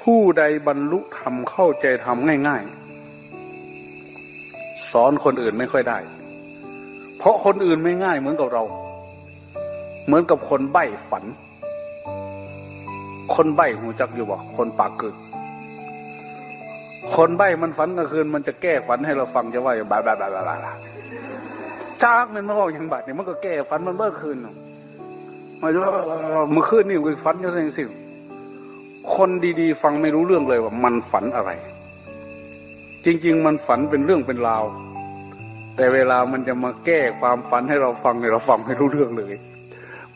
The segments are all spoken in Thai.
ผู้ใดบรรลุธรรมเข้าใจธรรมง่ายๆ สอนคนอื่นไม่ค่อยได้ เพราะคนอื่นไม่ง่ายเหมือนกับเรา เหมือนกับคนใบ้ฝัน คนใบ้หูจักอยู่บ่คนปากกึก คนใบ้มันฝันกลางคืน มันจะแก้ฝันให้เราฟังจะว่าอย่างบาบาบาบาบาจากมันมาบอกอย่างบาดเนี่ยมันก็แก้ฝันมันเมื่อคืนน่ะมันจะว่าเมื่อคืนนี่มันฝันยังไงสิ คนดีๆ ฟังไม่รู้เรื่องเลยว่ามันฝันอะไร จริง ๆ มันฝันเป็นเรื่องเป็นราว แต่เวลามันจะมาแก้ความฝันให้เราฟังเนี่ยเราฟังไม่รู้เรื่องเลย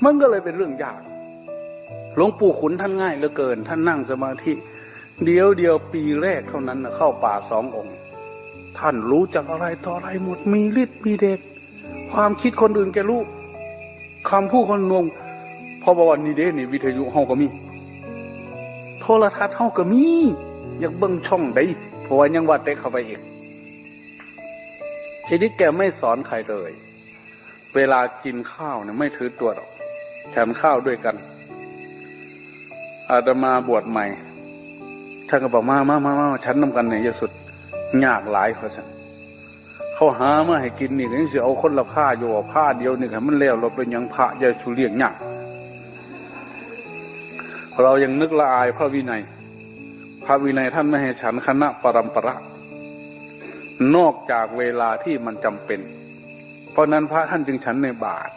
มันก็เลยเป็นเรื่องยากหลวงปู่ขุนท่านง่ายเหลือเกิน ท่านนั่งสมาธิเดียวเดียวปีแรกเท่านั้นนะเข้าป่าสององค์ ท่านรู้จักอะไรต่ออะไรหมดมีฤทธิ์มีเดชความคิดคนอื่นแกรู้คำพูดคนนงพอบอกว่านี่เด้นี่วิทยุเฮาก็มี โทรทัศน์เฮาก็มี อยากเบิ่งช่องใดเพราะว่ายังว่าเต็กเข้าไปอีกทีนี้แกไม่สอนใครเลย เวลากินข้าวเนี่ยไม่ถือตัวหรอกฉันข้าวด้วยกัน อาตมาบวชใหม่ท่านก็บอกมามามามาฉันนำกันเนี่ยยสุดยากหลายเพราะฉะนั้นเขาหามาให้กินนี่ก็ยังสิเอาคนละผ้าอยู่ผ้าเดียวนี่ค่ะมันแล้วเราเป็นยังพระจะสุเลียงยาก เรายังนึกละอายพระวินัย พระวินัยท่านไม่ให้ฉันคณะปรัมประ นอกจากเวลาที่มันจำเป็น เพราะนั้นพระท่านจึงฉันในบาท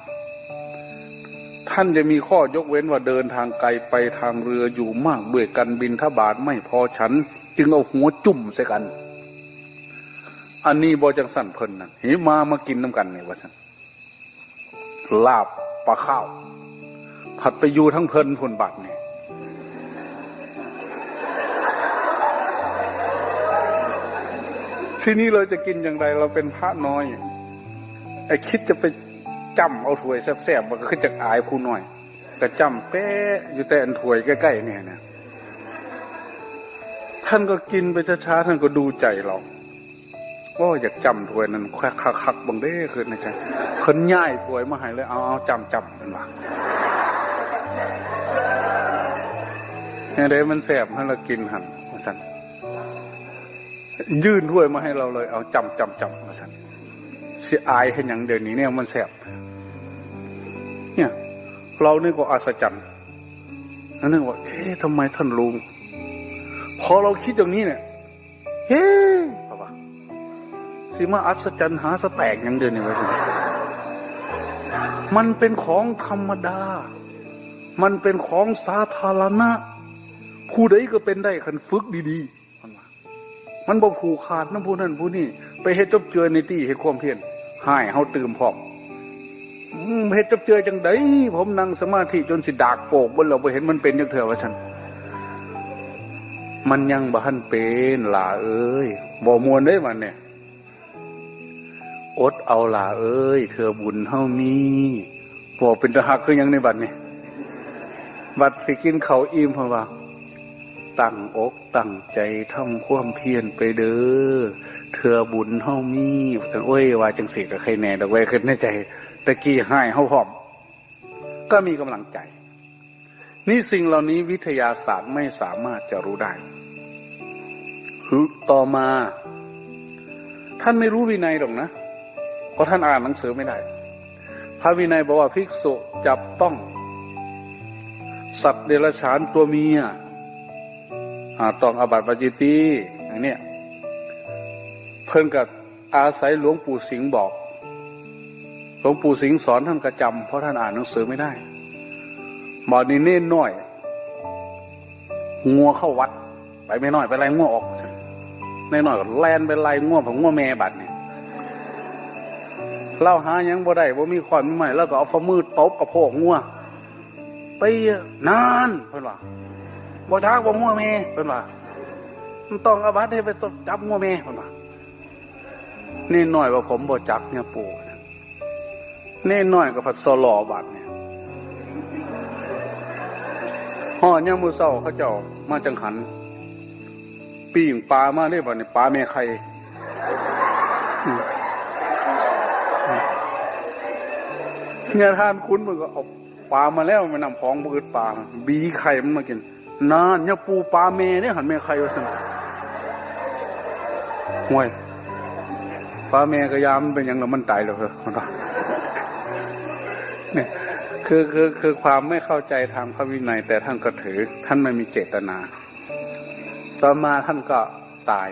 ท่านจะมีข้อยกเว้นว่าเดินทางไกลไปทางเรืออยู่มากด้วยกันบินทบาทไม่พอฉัน จึงเอาหัวจุ่มใส่กัน อันนี้บอจังสั่นเพลินนั่นหิมามากินน้ำกันนี่ว่าสั่นลาบปลาข้าวผัดไปอยู่ทั้งเพลินพนบัตรนี่ย ทีนี้เราจะกินอย่างไร เราเป็นพระน้อยไอ้คิดจะไปจำเอาถ้วยแซ่บๆมันก็ขึ้นจากอายผู้น้อยก็จำเป๊ะอยู่แต่อันถ้วยใกล้ๆเนี่ยนะท่านก็กินไปช้าๆท่านก็ดูใจเราว่าอยากจำถ้วยนั้นคักคักๆบังเด้คือนะจ๊ะคนย่ายถ้วยมาให้เลยเอาเอาจำจำมันว่าเนี่ยเด้มันแสบให้เรากินหันมาสั่น ยื่นถ้วยมาให้เราเลย เอาจำจำจำมาสั่นเสียอายให้อย่างเดี๋ยวนี้เนี่ยมันแสบเนี่ยเราเนี่ก็อัศจรรย์นั่นนึกว่า เอ๊ะทำไมท่านลุงพอเราคิดอย่างนี้เนี่ยเฮ้ป่าวสิมาอัศจรรย์หาสแตกอย่างเดียวนี่ไว้สิมันเป็นของธรรมดา มันเป็นของสาธารณะ ผู้ใดก็เป็นได้คันฝึกดี ๆ มันว่ามันบ่ผูกขาดน้ำผู้นั้นผู้นี้ไปเฮ็ดจบเจือในที่เฮ็ดความเพียรหายเฮาตื่มพร้อมเฮ็ดจับเจอจังไดผมนั่งสมาธิจนสิดากโปกบนเราไปเห็นมันเป็นจังเถอะว่าฉันมันยังบ่ทันเป็นหล่าเอ้ยบ่มวนได้มันเนี่ยอดเอาหล่าเอ้ย เธอบุญเฮามีบ่เป็นตะหักคือยังในบัดนี้บัดสิกินเขาอิ่มเพราะว่า ตั้งอกตั้งใจทำความเพียรไปเด้อเธอบุญเฮามีแต่โอ้ยว่าจังสิก็ใครแน่ดอกไว้ขึ้นในใจตะกี้ให้เขาพร้อม ก็มีกำลังใจ นี่สิ่งเหล่านี้วิทยาศาสตร์ไม่สามารถจะรู้ได้ต่อมา ท่านไม่รู้วินัยหรอกนะ เพราะท่านอ่านหนังสือไม่ได้ พระวินัยบอกว่าภิกษุจับต้อง สัตว์เดรัจฉานตัวเมีย ต้องอาบัติปจิตีอย่างเนี้ยเพิ่นกับอาศัยหลวงปู่สิงห์บอก หลวงปู่สิงห์สอนท่านกระจำเพราะท่านอ่านหนังสือไม่ได้บอกนี่เน่นน้อย งัวเข้าวัด ไปไม่น้อยไปไล่งัวออกในน้อยก็แลนไปไล่งัวผมงัวแม่บัดเนี่ยเล่าหายังบ่ได้บ่มีขอนมีใหม่แล้วก็เอาฝ่ามือตบกระโพกงัวไปนานเพิ่นว่า บ่ทักบ่งัวแม่เพิ่นว่ามันต้องอาบัติให้ไปจับงัวแม่เพิ่นว่านี่หน้อยว่าผมบ่จักเนี่ยปู่เน่หน้อยกับผัดสลอบัดเนี่ยห่อย่างมือเศร้าเขาเจ้ามาจังหันปีงปลามาได้บ่เนี่ยปลาแม่ไข่เนี่ยท่านคุ้นมันก็เอาปลามาแล้วมันนำของบืดปลาบีไข่มันมากิน นานเนี่ยปูปลาเมเนี่ยหันเมใครวะสิห่วยปลาเมกระยามนเป็นยังแล้วมันตายแล้วเหรอเนี่ยคือคือคือความไม่เข้าใจทางพระวินัย แต่ท่านก็ถือ ท่านไม่มีเจตนา ต่อมาท่านก็ตาย